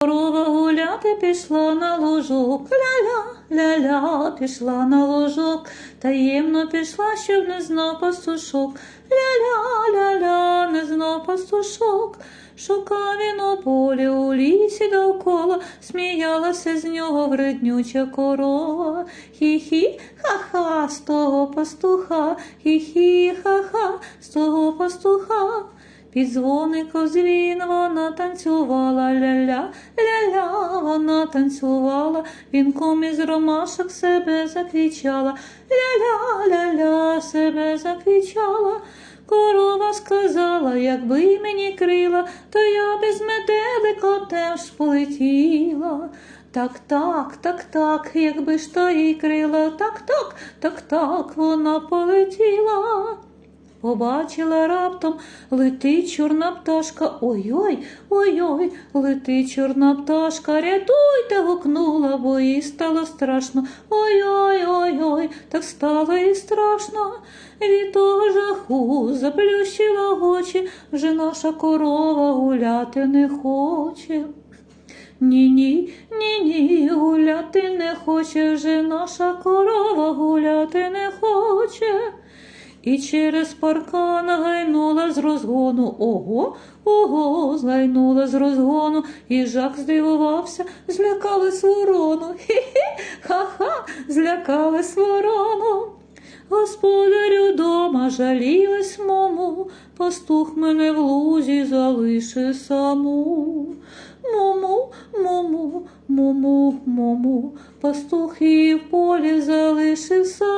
Корова гуляти пішла на ложок, ля-ля, ля-ля, пішла на ложок, таємно пішла, щоб не знав пастушок. Ля-ля, ля-ля, не знав пастушок. Шукав він у полі у лісі довкола, сміялася з нього вреднюча корова. Хі-хі, ха-ха, з того пастуха, хі-хі, ха-ха, з того пастуха. Під дзвоником дзвін вона танцювала, ля-ля, ля-ля, вона танцювала, вінком із ромашок себе заквічала, ля-ля, ля-ля, себе заквічала. Корова сказала, якби мені крила, то я без метелика теж полетіла. Так, так, так, так, якби ж то їй крила, так, так, так, так, вона полетіла. Побачила раптом, летить чорна пташка. Ой-ой, ой-ой, летить чорна пташка. Рятуйте, гукнула, бо їй стало страшно. Ой-ой, ой-ой, так стало і страшно. Від того жаху заплющила очі, вже наша корова гуляти не хоче. Ні, ні, ні, ні, гуляти не хоче, вже наша корова гуляти не хоче. І через паркан гайнула з розгону. Ого, ого, згайнула з розгону, і жак здивувався, злякали сворону. Хі-хі, ха-ха, злякали сворону. Господарю дома жалілась мому, пастух мене в лузі залиши саму. Мому, мому, мому, мому, пастух її в полі залишив саму.